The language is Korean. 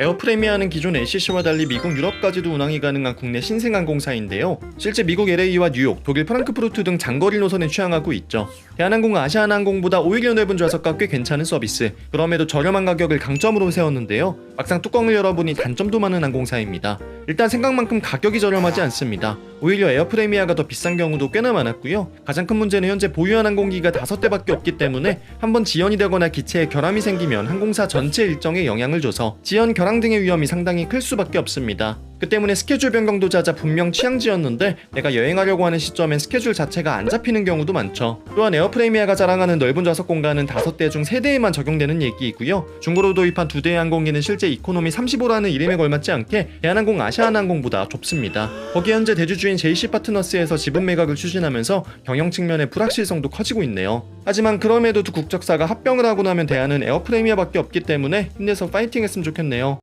에어프레미아는 기존 LCC와 달리 미국 유럽까지도 운항이 가능한 국내 신생 항공사인데요. 실제 미국 LA와 뉴욕, 독일 프랑크푸르트 등 장거리 노선에 취항하고 있죠. 대한항공 아시아나항공보다 오히려 넓은 좌석과 꽤 괜찮은 서비스. 그럼에도 저렴한 가격을 강점으로 세웠는데요. 막상 뚜껑을 열어보니 단점도 많은 항공사입니다. 일단 생각만큼 가격이 저렴하지 않습니다. 오히려 에어프레미아가 더 비싼 경우도 꽤나 많았고요. 가장 큰 문제는 현재 보유한 항공기가 다섯 대밖에 없기 때문에 한번 지연이 되거나 기체에 결함이 생기면 항공사 전체 일정에 영향을 줘서 지연, 결항 등의 위험이 상당히 클 수밖에 없습니다. 그 때문에 스케줄 변경도 잦아 분명 취향지였는데 내가 여행하려고 하는 시점엔 스케줄 자체가 안 잡히는 경우도 많죠. 또한 에어프레미아가 자랑하는 넓은 좌석 공간은 5대 중 3대에만 적용되는 얘기이고요. 중고로 도입한 2대의 항공기는 실제 이코노미 35라는 이름에 걸맞지 않게 대한항공 아시아나항공보다 좁습니다. 거기 현재 대주주인 JC 파트너스에서 지분 매각을 추진하면서 경영 측면의 불확실성도 커지고 있네요. 하지만 그럼에도 두 국적사가 합병을 하고 나면 대안은 에어프레미아밖에 없기 때문에 힘내서 파이팅했으면 좋겠네요.